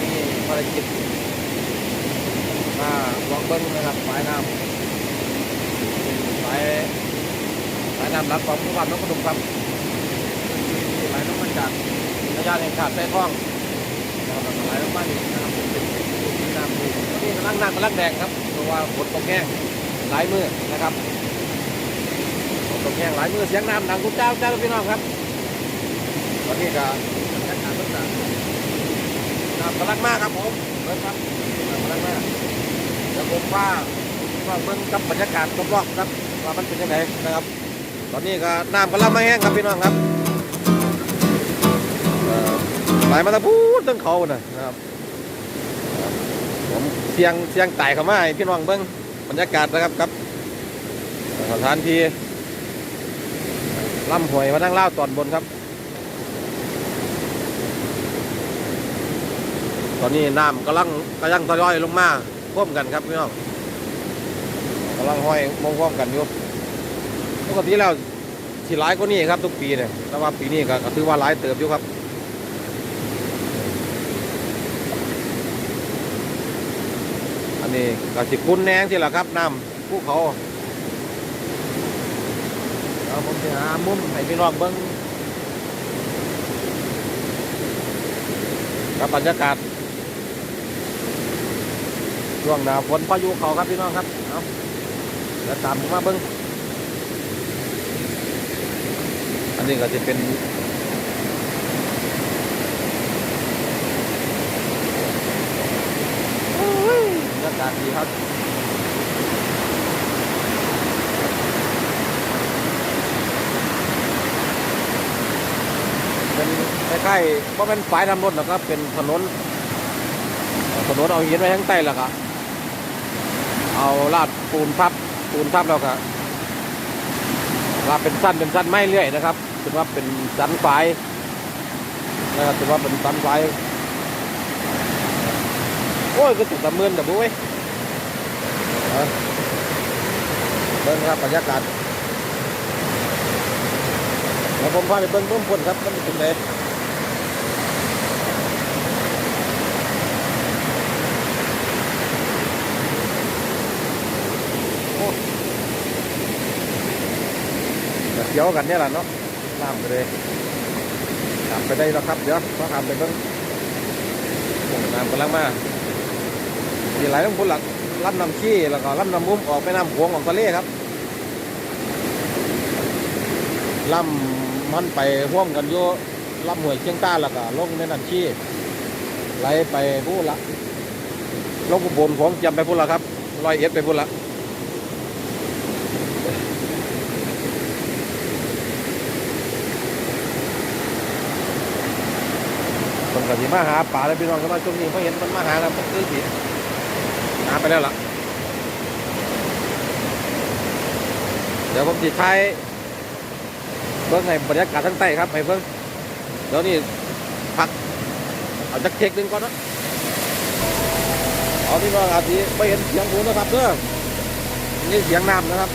มีภารกิจมาลองเบิ้งนะครับฝายน้ำฝายฝายน้ำรับกของผู้ว่าน้องกระดุมครับที่ไหลลงมาจากระยะแห่งชาติใต้ท้องนะครับไหลลงมาอีกนะครับเป็นน้ำดีตอนนี้กำลังน้ำกำลังแดงครับเพราะว่าฝนตกแห้งหลายมือนะครับฝนตกแห้งหลายมือเสียงน้ำดังกุ้งเจ้าเจ้าพี่น้องครับตอนนี้ก็บรรยากาศต่าง ๆน้ำกำลังมากครับผมเบิ้งครับน้ำกำลังมากเดี๋ยวผมว่าว่าเบิ้งกับบรรยากาศรอบๆครับว่ามันเป็นยังไงนะครับ ตอนนี้ก็น้ำกำลังมาแห้งครับพี่น้องครับไหลมาตะพูดตั้งเขาน่ะนะครับผมเสียงเสียงไต่เข้ามาให้พี่น้องเบิ้งบรรยากาศนะครับครับสถานที่ลำห้วยมานั่งเล่าตอนบนครับ ต อนนี้น้ำกำลังกำลังทยอยลงมาพ่วมกันครับพี่น้องกำลังห้อยมองพ่วมกันอยู่ปกติแล้วสิหลายกว่านี้ครับ ทุกปีเนี่ยแต่ว่าปีนี้ก็ก็ถือว่าหลายเติบอยู่ครับอันนี้ก็สิคุ้นแนงที่ละครับน้ำภูเขาเอาผมจะหามุมให้พี่น้องเบิ้งกับบรรยากาศ ช่วงหนาฝนพายุเขาครับพี่น้องครับเอาแล้วตามผมมาเบิ้งอันนี้ก็จะเป็นอ้ยบรรยากาศดีครับเป็นใกล้ๆเพราะเป็นฝายทำรถนะครับเป็นถนนถนนเอาหินไว้ข้งใต้แล้วก็ เอาลาดปูนทับปูนทับแล้วก็ลาดเป็นสั้นเป็นสั้นไม่เรื่อยนะครับถือว่าเป็นสันฝายนะครับถือว่าเป็นสันฝายโอ้ยก็ติดตะเมือนแต่บุ้ยเบิ้งครับบรรยากาศแล้วผมพาไปเบิ้งเบิ้งพ่นครับมันเป็นยังไงก็ เดียวกันเนี่ยแหละเนาะน้ำไปเลยตามไปได้แล้วครับเดี๋ยวมาทำไปเบิ่งโอ้น้ำกำลังมาที่ไหลต้องพุ่นหลักลำน้ำขี้แล้วก็ลำน้ำมุ้มออกไปน้ำโขงออกทะเลครับลำมันไปห่วมกันอยู่ลำห้วยเชียงต้าแล้วก็ลงในน้ำขี้ไหลไปพูดละลงบลของจำไปพูดละครับลอยเอ็ดไปพูดละ คนก็ สิมาหาป่าแล้วพี่น้องก็มาช่วงนี้เขาเห็นมันมาหาแล้วมันคือสิหาไปแล้วล่ะ เดี๋ยวผมสิท้ายเบิ่งให้บรรยากาศทั้งใต้ครับให้เบิ่งเดี๋ยวนี้พัก เอาจักเช็คหนึ่งก่อนนะเอาพี่น้องอาจจะไม่เห็นเสียงผมนะครับเด้อนี่เสียงน้ำนะครับ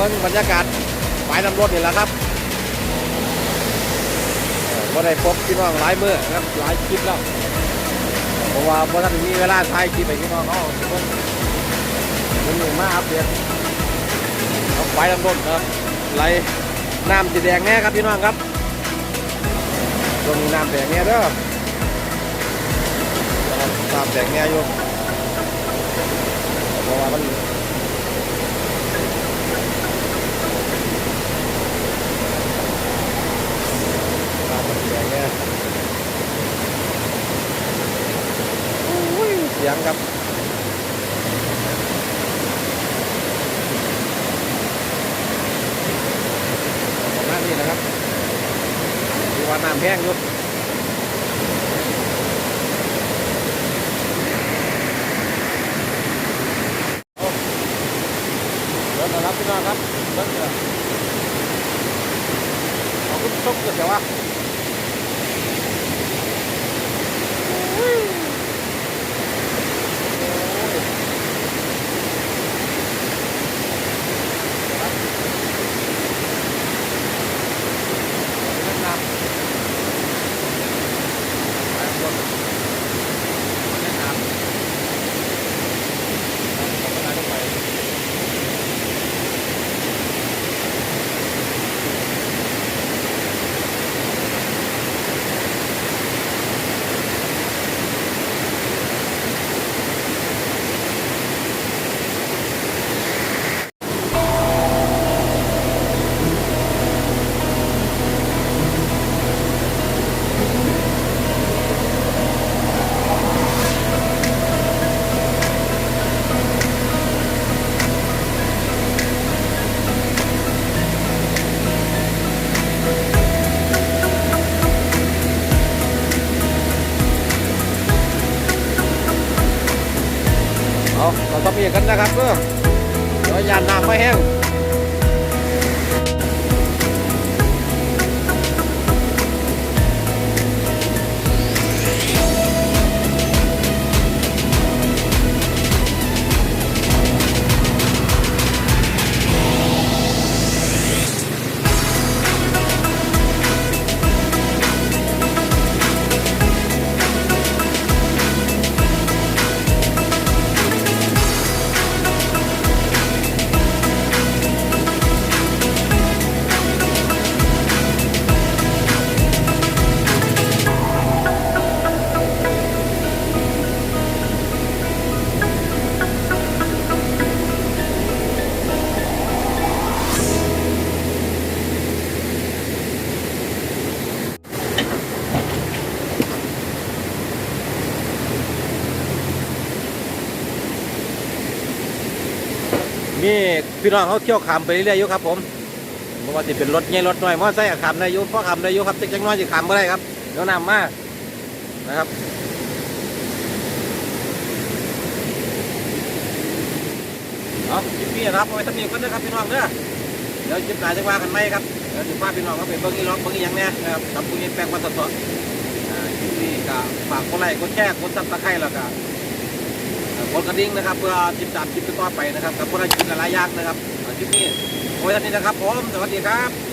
บิ้งบรรยากาศฝ่ายน้ำรถนี่แหละครับว่าได้พบพี่น้องหลายมือครับหลายคลิปแล้วเพราะว่าพอท่านมีเวลาถ่ายคลิปไปพี่น้องเขาเบิ้งมันอยู่มาอัปเดตเอาฝ่ายน้ำรถครับไหลน้ำสีแดงแน่ครับพี่น้องครับตรงนี้น้ำแดงแน่เด้อน้ำแดงแน่อยู่เพราะว่ามัน ตามมันเสียงเนี่ยโอ้ยเสียงครับ น้ำ แห้งอยู่เอาเดินมารับพี่น้องครับเดินเถอะขอบคุณส้มเกิดแต่ว่า เราต้องมีกันนะครับเพื่อเดี๋ยวยานน้ำไม่แห้ง มีพี่น้องเขาเที่ยวขามไปเรื่อยๆอยู่ครับผมเพราะว่าจะเป็นรถใหญ่รถน้อยมอเตอร์ไซค์ก็ขามได้อยู่เพราะขามได้อยู่ครับแต่จังน้อยจะขามไม่ได้ครับเดี๋ยวน้ำมากนะครับเอาคลิปนี้นะครับเอาไว้ทำนี้กันนะครับพี่น้องเด้อเดี๋ยวคลิปหน้าจะว่ากันไหมครับเดี๋ยวจะพาพี่น้องเขาไปเบิ้งอีล็อกเบิ้งอีหยังเนี่ยนะครับกับผู้ยินแปลงวันสดๆอ่าคลิปนี้ก็ฝากกดไลค์กดแชร์กดซับสไครต์แล้วก็ กดกระดิ่งนะครับเพื่อติดตามคลิปต่อไปนะครับกับพวกเราคลิปหลายๆอย่างนะครับคลิปนี้โอ้ยท่านนี้นะครับผมสวัสดีครับ